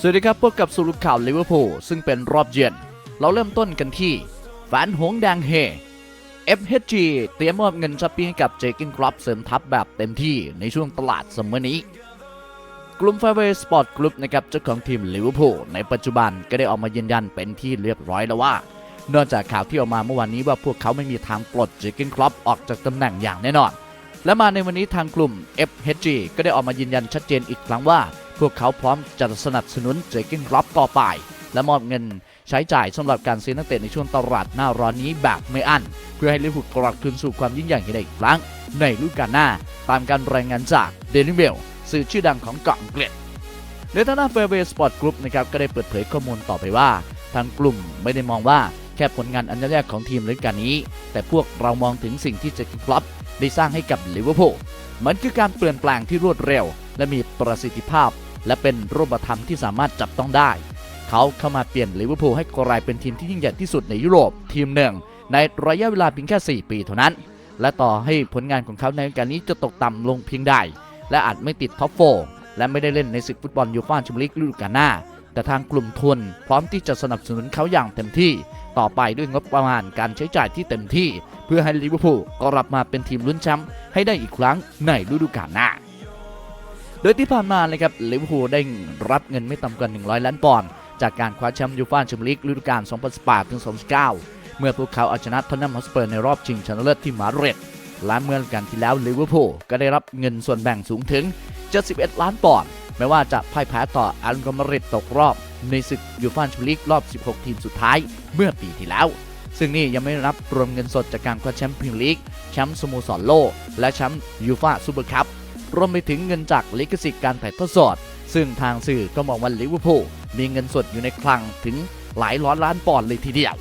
สวัสดีครับพบกับสุรุข่าวลิเวอร์พูลซึ่งเป็นรอบเย็น เราเริ่มต้นกันที่แฟนหงแดงเฮ FHG เตรียมมอบเงินช้อปปิ้งให้กับเจกินคลับเสริมทัพแบบเต็มที่ในช่วงตลาดซัมมอนี้ กลุ่ม f i เว r สปอร์ตกรุ๊ปนะครับเจ้าของทีมลิเวอร์พูลในปัจจุบันก็ได้ออกมายืนยันเป็นที่เรียบร้อยแล้วว่า นอกจากข่าวที่ออกมาเมื่อวานนี้ว่าพวกเขาไม่มีทางปลดเจกินคลับออกจากตำแหน่งอย่างแน่นอน และมาในวันนี้ทางกลุ่ม FHG ก็ได้ออกมายืนยันชัดเจนอีกครั้งว่า พวกเขาพร้อมจะสนับสนุนเจกินคลับต่อไป และมอบเงินใช้จ่ายสำหรับการซื้อนักเตะในช่วงตลาดหน้าร้อนนี้แบบไม่อั้น เพื่อให้ลิเวอร์พูลกลับคืนสู่ความยิ่งใหญ่ให้ได้อีกครั้ง ในฤดูกาลหน้า ตามการรายงานจากเดนิเ l ลสื่อชื่อดังของเกาะอังกฤษโดทางด้านเฟเวสปอร์ตกรุ๊ปนะครับก็ได้เปิดเผยข้อมูลต่อไปว่า ทางกลุ่มไม่ได้มองว่าแค่ผลงานอันแรกของทีมฤดูกาลนี้ แต่พวกเรามองถึงสิ่งที่เจคินคลับ ได้สร้างให้กับลิเวอร์พูลมันคือการเปลี่ยนแปลงที่รวดเร็ว และมีประสิทธิภาพ และเป็นรูปธรรมที่สามารถจับต้องได้ เขาเข้ามาเปลี่ยนลิเวอร์พูลให้กลายเป็นทีมที่ยิ่งใหญ่ที่สุดในยุโรปทีมหนึ่ง ในระยะเวลาเพียงแค่ 4 ปีเท่านั้น และต่อให้ผลงานของเขาในการนี้จะตกต่ำลงเพียงใดและอาจไม่ติดท็อปโฟร์และไม่ได้เล่นในศึกฟุตบอลยูฟ่าแชมเปี้ยนลีกฤดูกาลหน้า แต่ทางกลุ่มทุนพร้อมที่จะสนับสนุนเขาอย่างเต็มที่ ต่อไปด้วยงบประมาณการใช้จ่ายที่เต็มที่ เพื่อให้ลิเวอร์พูลกลับมาเป็นทีมลุ้นแชมป์ให้ได้อีกครั้งในฤดูกาลหน้า โดยที่ผ่านมาเลยครับลิเวอร์พูลได้รับเงินไม่ต่ำกว่า 100 ล้านปอนด์จากการคว้าแชมป์ยูฟ่าแชมเปี้ยนลีกฤดูกาล 2018 ถึง 2019 เมื่อพวกเขาเอาชนะทอนนัมฮอสเปอร์ในรอบชิงชนะเลิศที่มาดริดและเมื่อฤดูกาลที่แล้วลิเวอร์พูลก็ได้รับเงินส่วนแบ่งสูงถึง 71 ล้านปอนด์ แม้ว่าจะพ่ายแพ้ต่ออัลกมาริดตกรอบ ในศึกยูฟ่าแชมเปี้ยนลีกรอบ 16 ทีมสุดท้ายเมื่อปีที่แล้ว ซึ่งนี่ยังไม่นับรวมเงินสดจากการคว้าแชมป์พรีเมียร์ลีกแชมป์สโมสรโลกและแชมป์ยูฟ่าซูเปอร์คัพรวมไปถึงเงินจากลิขสิทธิ์การถ่ายทอดสดซึ่งทางสื่อก็มองว่าลิเวอร์พูลมีเงินสดอยู่ในคลังถึงหลายร้อยล้านปอนด์เลยทีเดียว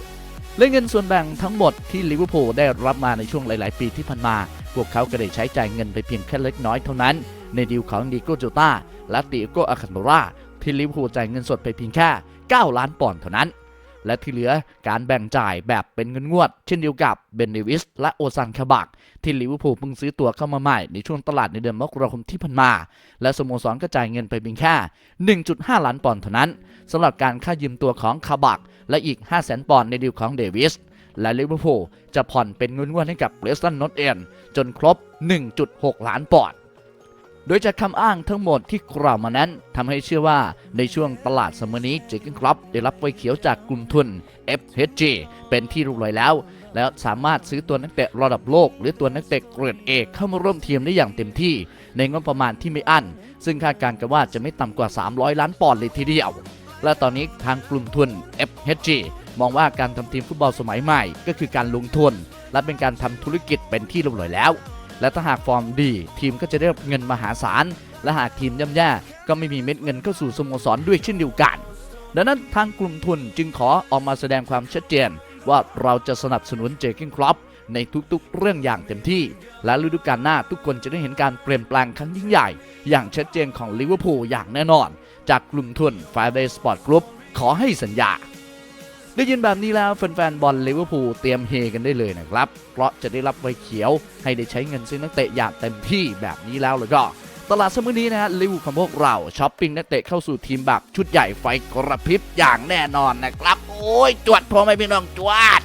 และเงินส่วนแบ่งทั้งหมดที่ลิเวอร์พูลได้รับมาในช่วงหลาย ๆ ปีที่ผ่านมา พวกเขาก็ได้ใช้จ่ายเงินไปเพียงแค่เล็กน้อยเท่านั้น ในดีลของดีโกโจตาและติโกอาคันโดราที่ลิเวอร์พูลจ่ายเงินสดไปเพียงแค่ 9 ล้านปอนด์เท่านั้น และที่เหลือการแบ่งจ่ายแบบเป็นเงินงวด เช่นเดียวกับเบนเดวิสและโอซันคาบักที่ลิเวอร์พูลเพิ่งซื้อตัวเข้ามาใหม่ในช่วงตลาดในเดือนมกราคมที่ผ่านมา และสโมสรก็จ่ายเงินไปเพียงแค่ 1.5 ล้านปอนด์เท่านั้นสำหรับการค่ายืมตัวของคาบักและอีก 5 0 0 0 0 0ปอนด์ในดีลของเดวิสและลิเวอร์พูลจะผ่อนเป็นเงินงวดให้กับเบรสตันนอตเอนจนครบ 1.6 ล้านปอนด์ โดยจากคำอ้างทั้งหมดที่กล่าวมานั้นทำให้เชื่อว่าในช่วงตลาดสมอนี้เจคินคลับได้รับไฟเขียวจากกลุ่มทุน FHG เป็นที่รู้เลยแล้ว แล้วสามารถซื้อตัวนักเตะระดับโลก หรือตัวนักเตะเกรดเอกเข้ามาร่วมทีมได้อย่างเต็มที่ ในงบประมาณที่ไม่อั้น ซึ่งคาดการณ์กันว่าจะไม่ต่ำกว่า 300 ล้านปอนด์เลยทีเดียว และตอนนี้ทางกลุ่มทุน FHG มองว่าการทำทีมฟุตบอลสมัยใหม่ ก็คือการลงทุน และเป็นการทำธุรกิจเป็นที่รียบร้อยแล้ว และถ้าหากฟอร์มดี ทีมก็จะได้รับเงินมหาศาล และหากทีมย่ำแย่ก็ไม่มีเม็ดเงินเข้าสู่สโมสรด้วยเช่นเดียวกัน ดังนั้นทางกลุ่มทุนจึงขอออกมาแสดงความชัดเจน ว่าเราจะสนับสนุนเจคินครอปในทุกๆ เรื่องอย่างเต็มที่ และฤดูกาลหน้าทุกคนจะได้เห็นการเปลี่ยนแปลงครั้งยิ่งใหญ่ อย่างชัดเจนของลิเวอร์พูลอย่างแน่นอน จากกลุ่มทุน f i v e Sp o r t Group ขอให้สัญญา ได้ยินแบบนี้แล้วแฟนๆบอลลิเวอร์พูลเตรียมเฮกันได้เลยนะครับ เพราะจะได้รับใบเขียวให้ได้ใช้เงินซื้อนักเตะอย่างเต็มที่แบบนี้แล้วเลยก็ ตลาดสมุนี้นะฮะลิเวอร์พูลของพวกเราช้อปปิ้งนักเตะเข้าสู่ทีมแบบชุดใหญ่ไฟกระพริบอย่างแน่นอนนะครับ โอ้ยจวดพอไม่พี่น้องจวด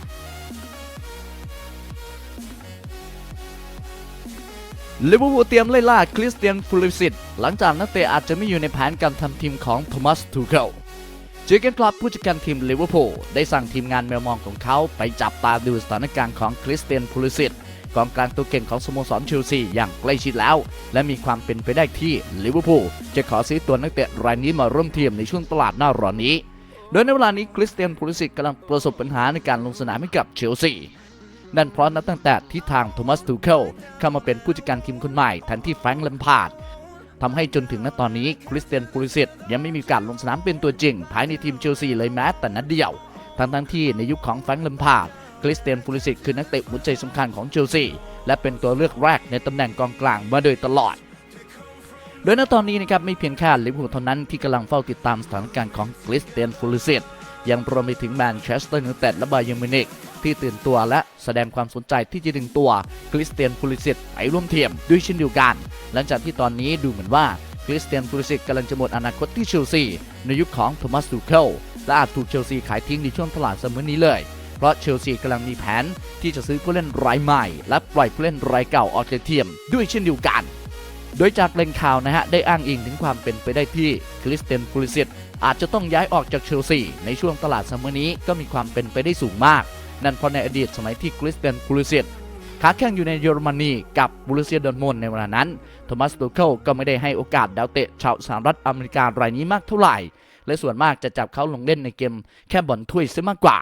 ลิเวอร์พูลเตรียมไล่ล่าคริสเตียนฟูลิสิตหลังจากนักเตะอาจจะไม่อยู่ในแผนการทำทีมของโทมัสทูเคิล เจอเกนคลับผู้จัดการทีมลิเวอร์พูลได้สั่งทีมงานแมวมองของเขาไปจับตาดูสถานการณ์ของคริสเตียนพูลิสิตกองกลางตัวเก่งของสโมสรเชลซีอย่างใกล้ชิดแล้ว และมีความเป็นไปได้ที่ลิเวอร์พูลจะขอซื้อตัวนักเตะรายนี้มาร่วมทีมในช่วงตลาดหน้าร้อนนี้ โดยในเวลานี้คริสเตียนพูลิสิตกำลังประสบปัญหาในการลงสนามให้กับเชลซีนั่นเพราะนับตั้งแต่ที่ทางโทมัสทูเคิลเข้ามาเป็นผู้จัดการทีมคนใหม่แทนที่แฟรงค์แลมพาร์ด ทำให้จนถึงณตอนนี้คริสเตียนปูลิสิตยังไม่มีการลงสนามเป็นตัวจริง ภายในทีมเชลซีเลยแม้แต่นัดเดียว ทั้งทั้งที่ในยุคของแฟรงค์แลมพาร์ดคริสเตียนปูลิสิตคือนักเตะหัวใจสำคัญของเชลซีและเป็นตัวเลือกแรกในตำแหน่งกองกลางมาโดยตลอดโดยณตอนนี้นะครับไม่เพียงแค่ลิเวอร์พูลเท่านั้นที่กำลังเฝ้าติดตามสถานการณ์ของคริสเตียนฟูลิสิตยังรวมไปถึงแมนเชสเตอร์ยูไนเต็ดและบาเยิร์มิวนิก ที่ตื่นตัวและแสดงความสนใจที่จะดึงตัวคริสเตียนฟูลิสิตไปร่วมทีมด้วยเช่นเดียวกัน หลังจากที่ตอนนี้ดูเหมือนว่าคริสเตียนปูริสิตกำลังจะหมดอนาคตที่เชลซีในยุคของโทมัสตูเคิลและอาจถูกเชลซีขายทิ้งในช่วงตลาดเสมอนี้เลย เพราะเชลซีกำลังมีแผนที่จะซื้อผู้เล่นรายใหม่ และปล่อยผู้เล่นรายเก่าออกจากทีมด้วยเช่นเดียวกัน โดยจากแหล่งข่าวนะฮะได้อ้างอิงถึงความเป็นไปได้ที่คริสเตียนปูริสิตอาจจะต้องย้ายออกจากเชลซีในช่วงตลาดซัมเมอร์นี้ก็มีความเป็นไปได้สูงมาก นั่นเพราะในอดีตสมัยที่คริสเตียนปูริสิตค้าแข่งอยู่ในเยอรมนีกับบูรุเซียดอนมอนในเวลานั้นโทมัสตูเคิลก็ไม่ได้ให้โอกาสดาวเตะชาวสหรัฐอเมริการายนี้มากเท่าไหร่ และส่วนมากจะจับเขาลงเล่นในเกมแค่บอลถ้วยซะมากกว่า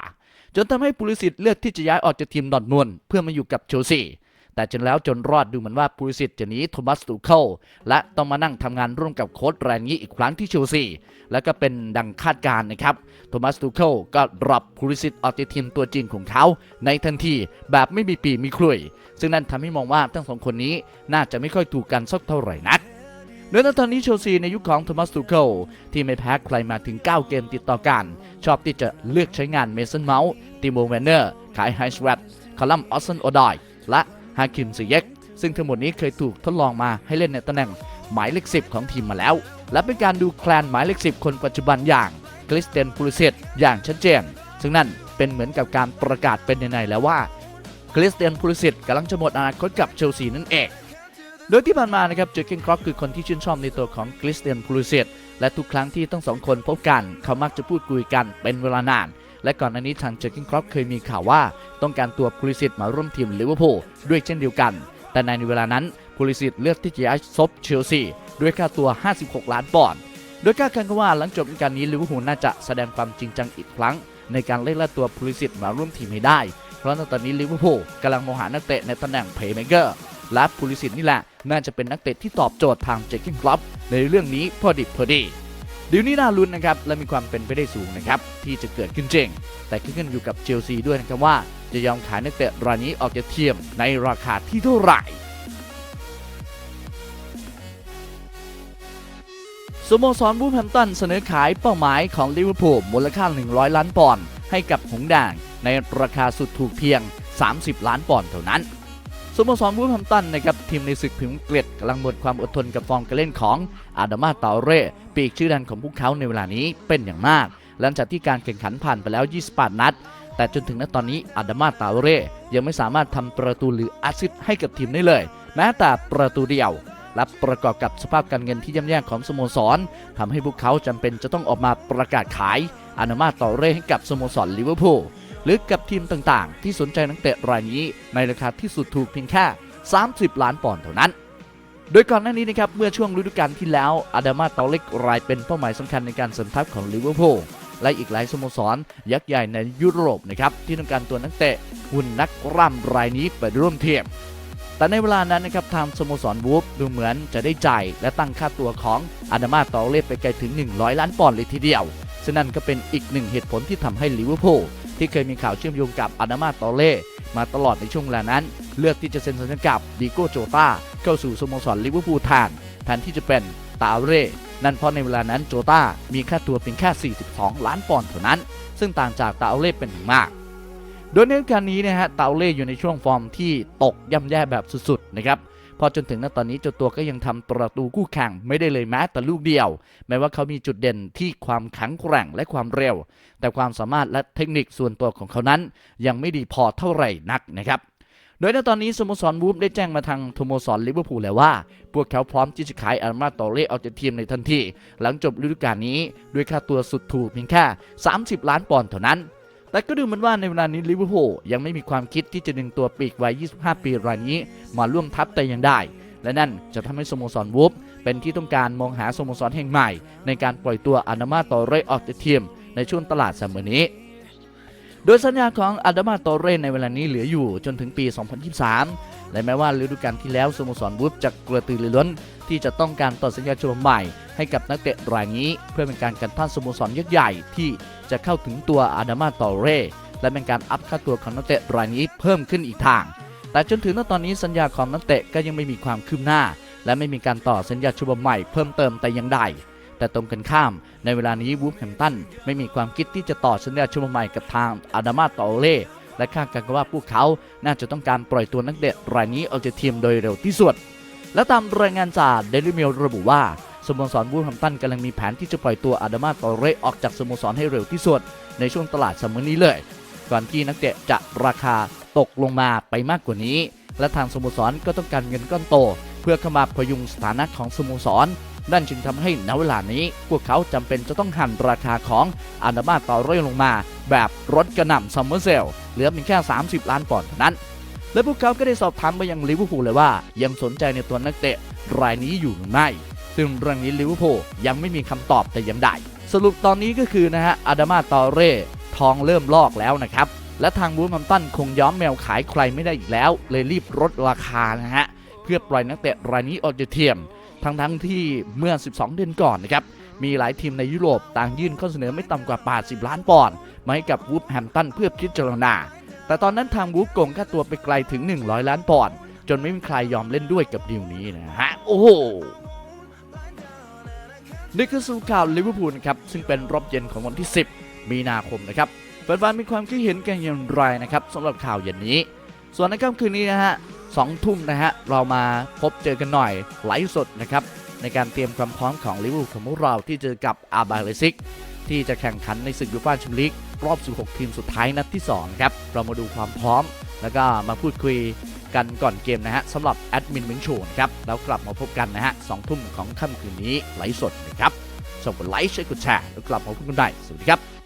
จนทำให้ปูริสิตเลือกที่จะย้ายออกจากทีมดอนมอนเพื่อมาอยู่กับเชลซี แต่จนแล้วจนรอดดูเหมือนว่าปูริสิตจะหนีโทมัสตูเคิลและต้องมานั่งทำงานร่วมกับโค้ชรายนี้อีกครั้งที่เชลซีและก็เป็นดังคาดการณ์นะครับโทมัสตูเคิลก็ดรอปปูริสิตออกจากทีมตัวจริงของเขาในทันทีแบบไม่มีปีมีคลุย ซึ่งนั่นทำให้มองว่าทั้งสองคนนี้น่าจะไม่ค่อยถูกกันสักเท่าไหร่นักโดยในตอนนี้เชลซีในยุคของโทมัสตูเคิลที่ไม่แพ้ใครมาถึง 9 เกมติดต่อกัน ชอบที่จะเลือกใช้งานเมสันเมาส์ติโมเวนเนอร์คายไฮสวัตคอลัมออสซันโอดอยและ ฮาคิมซิเยกซึ่งทั้งหมดนี้เคยถูกทดลองมาให้เล่นในตำแหน่งหมายเลข10 ของทีมมาแล้ว และเป็นการดูแคลนหมายเลข10 คนปัจจุบันอย่างคริสเตนปูริเซตอย่างชัดเจน ซึ่งนั่นเป็นเหมือนกับการประกาศเป็นในๆแล้วว่าคริสเตียนพูลิสิตกำลังจะหมดอนาคตกับเชลซีนั่นเอง โดยที่ผ่านมานะครับเจอเกนครอปคือคนที่ชื่นชอบในตัวของคริสเตียนพูลิสิตและทุกครั้งที่ทั้งสองคนพบกัน เขามักจะพูดคุยกันเป็นเวลานาน และก่อนหน้านี้ทางเจอร์เกนครอปเคยมีข่าวว่า ต้องการตัวพูลิสิตมาร่วมทีมลิเวอร์พูลด้วยเช่นเดียวกัน แต่ในเวลานั้นพูลิสิตเลือกที่จะย้ายซบเชลซีด้วยค่าตัว 56 ล้านปอนด์โดยคาดการณ์กันว่าหลังจบฤดูกาลนี้ลิเวอร์พูลน่าจะแสดงความจริงจังอีกครั้ง ในการเล่นล่าตัวพูลิสิตมาร่วมทีมให้ได้ เพราะในตอนนี้ลิเวอร์พูลกำลังมองหานักเตะในตำแหน่งเพลย์เมเกอร์และพูลิสิตนี่แหละน่าจะเป็นนักเตะที่ตอบโจทย์ทางเจคกินคลับในเรื่องนี้พอดิบพอดี เดี๋ยวนี้น่าลุ้นนะครับและมีความเป็นไปได้สูงนะครับที่จะเกิดขึ้นจริง แต่ขึ้นอยู่กับเชลซีด้วยนะครับว่า จะยอมขายนักเตะรายนี้ออกจากทีมในราคาที่เท่าไหร่สโมสรบูแฮมตันเสนอขายเป้าหมายของลิเวอร์พูลมูลค่า 100 ล้านปอนด์ให้กับหงส์แดงในราคาสุดถูกเพียง 30 ล้านปอนด์เท่านั้น สโมสรบูแฮมตันนะครับทีมในศึกพิมเกล็ดกำลังหมดความอดทนกับฟอร์มการเล่นของอาดามาตาเร่ปีกชื่อดังของพวกเขาในเวลานี้เป็นอย่างมาก หลังจากที่การแข่งขันผ่านไปแล้ว 28 นัด แต่จนถึงณตอนนี้อาดามาตาเร่ยังไม่สามารถทำประตูหรือแอสซิสต์ให้กับทีมได้เลย แม้แต่ประตูเดียวและประกอบกับสภาพการเงินที่ย่ำแย่ของสโมสรทำให้พวกเขาจำเป็นจะต้องออกมาประกาศขายอานามาต่อเร่ให้กับสโมสรลิเวอร์พูล รือกับทีมต่างๆ ที่สนใจนักเตะรายนี้ในราคาที่สุดถูกเพียงแค่ 30 ล้านปอนด์เท่านั้น โดยก่อนหน้านี้นะครับเมื่อช่วงฤดูกาลที่แล้วอาดามาเตาเล็กรายเป็นเป้าหมายสำคัญในการเสริมทัพของลิเวอร์พูลและอีกหลายสโมสร ยักษ์ใหญ่ในยุโรปนะครับที่ต้องการตัวนักเตะหุ่นนักร่ำรายนี้ไปร่วมทีมแต่ในเวลานั้นนะครับทางสโมสรวูฟดูเหมือนจะได้จ่ายและตั้งค่าตัวของอาดามาตอเล่ไปไกลถึง 100 ล้านปอนด์เลยทีเดียว ซึ่งนั่นก็เป็นอีกหนึ่งเหตุผลที่ทำให้ลิเวอร์พูล ที่เคยมีข่าวเชื่อมโยงกับอาดามาตอเล่มาตลอดในช่วงเวลานั้น เลือกที่จะเซ็นสัญญากับดิโก้โจตาเข้าสู่สโมสรลิเวอร์พูลแทนแทนที่จะเป็นตาเร่นั่นเพราะในเวลานั้นโจตามีค่าตัวเพียงแค่ 42 ล้านปอนด์เท่านั้น ซึ่งต่างจากตาเร่เป็นอย่างมาก โดยในกาลนี้นะฮะตาเล่อยู่ในช่วงฟอร์มที่ตกย่ำแย่แบบสุดๆนะครับ พอจนถึงณตอนนี้เจ้าตัวก็ยังทำประตูคู่แข่งไม่ได้เลยแม้แต่ลูกเดียว แม้ว่าเขามีจุดเด่นที่ความแข็งแกร่งและความเร็ว แต่ความสามารถและเทคนิคส่วนตัวของเขานั้น ยังไม่ดีพอเท่าไหร่นักนะครับโดยในตอนนี้สโมสรวูฟได้แจ้งมาทางสโมสรลิเวอร์พูลแล้วว่า พวกเขาพร้อมที่จะขายอาร์มาโตเล่ออกจากทีมในทันที หลังจบฤดูกาลนี้ ด้วยค่าตัวสุดถูกเพียงแค่ 30 ล้านปอนด์เท่านั้น แต่ก็ดูเหมือนว่าในเวลานี้ลิเวอร์พูลยังไม่มีความคิดที่จะดึงตัวปีกวัย 25 ปีรายนี้ มาร่วมทัพแต่ยังได้ และนั่นจะทำให้สโมสรวูฟเป็นที่ต้องการมองหาสโมสรแห่งใหม่ ในการปล่อยตัวอานามาโตเรออกจากทีมในช่วงตลาดเสมอนี้โดยสัญญาของอาดามาโตเรในเวลานี้เหลืออยู่จนถึงปี 2023 และแม้ว่าฤดูกาลที่แล้วสโมสรวูฟจะกระตือรือร้น ที่จะต้องการต่อสัญญาฉบับใหม่ให้กับนักเตะรายนี้เพื่อเป็นการกันท่านสโมสรยักษ์ใหญ่ที่จะเข้าถึงตัวอาดามาโตเร่และเป็นการอัพค่าตัวของนักเตะรายนี้เพิ่มขึ้นอีกทาง แต่จนถึงณตอนนี้สัญญาของนักเตะก็ยังไม่มีความคืบหน้า และไม่มีการต่อสัญญาฉบับใหม่เพิ่มเติมแต่อย่างใดแต่ตรงกันข้ามในเวลานี้วูฟแฮมตันไม่มีความคิดที่จะต่อสัญญาฉบับใหม่กับทางอาดามาโตเล่และคาดการณ์กันว่าพวกเขาน่าจะต้องการปล่อยตัวนักเตะรายนี้ออกจากทีมโดยเร็วที่สุด และตามรายงานจากเดลิเมลระบุว่าสโมสรวูลแฮมตันกำลังมีแผนที่จะปล่อยตัวอาดามาตอเรออกจากสโมสรให้เร็วที่สุดในช่วงตลาดซัมเมอร์นี้เลย ก่อนที่นักเตะจะราคาตกลงมาไปมากกว่านี้ และทางสโมสรก็ต้องการเงินก้อนโต เพื่อเข้ามาพยุงสถานะของสโมสรนั่นจึงทำให้ณเวลานี้ พวกเขาจำเป็นจะต้องหั่นราคาของอานามาต่อเร่ลงมา แบบรถกระหน่ำซัมเมอร์เซลเหลือเพียงแค่ 30 ล้านปอนด์เท่านั้น และพวกเขาก็ได้สอบถามไปยังลิเวอร์พูลเลยว่ายังสนใจในตัวนักเตะรายนี้อยู่หรือไม่ซึ่งเรื่องนี้ลิเวอร์พูลยังไม่มีคำตอบแต่ย่างใดสรุปตอนนี้ก็คือนะฮะอาดามาตอเร่ทองเริ่มลอกแล้วนะครับ และทางบูธมัมตันคงย้อมแมวขายใครไม่ได้อีกแล้ว เลยรีบลดราคานะฮะเพื่อปล่อยนักเตะรายนี้ออกจากทีมทั้งทั้งที่เมื่อ 12 เดือนก่อนนะครับมีหลายทีมในยุโรปต่างยื่นข้อเสนอไม่ต่ำกว่า 80 ล้านปอนด์มาให้กับวูฟแฮมตันเพื่อพิจารณา แต่ตอนนั้นทางวูฟโกงค่าตัวไปไกลถึง 100 ล้านปอนด์จนไม่มีใครยอมเล่นด้วยกับดีลนี้นะฮะ โอ้โหนี่คือสู่ข่าวลิเวอร์พูลครับ ซึ่งเป็นรอบเย็นของวันที่ 10 มีนาคมนะครับแฟนๆมีความคิดเห็นกันอย่างไรนะครับสำหรับข่าวเย็นนี้ ส่วนในค่ำคืนนี้นะฮะสองทุ่มนะฮะ เรามาพบเจอกันหน่อยไลฟ์สดนะครับ ในการเตรียมความพร้อมของลิเวอร์พูลของพวกเราที่เจอกับอาบาเลซิก ที่จะแข่งขันในศึกยูฟ่าแชมเปี้ยนลีกรอบ 16 ทีมสุดท้ายนัดที่2ครับเรามาดูความพร้อม แล้วก็มาพูดคุยกันก่อนเกมนะฮะสำหรับแอดมินมิงโชนครับแล้วกลับมาพบกันนะฮะสองทุ่มของค่ำคืนนี้ไลฟ์สดนะครับส่งกดไลค์ช่วยกดแชร์แล้วกลับมาพบกันได้สวัสดีครับ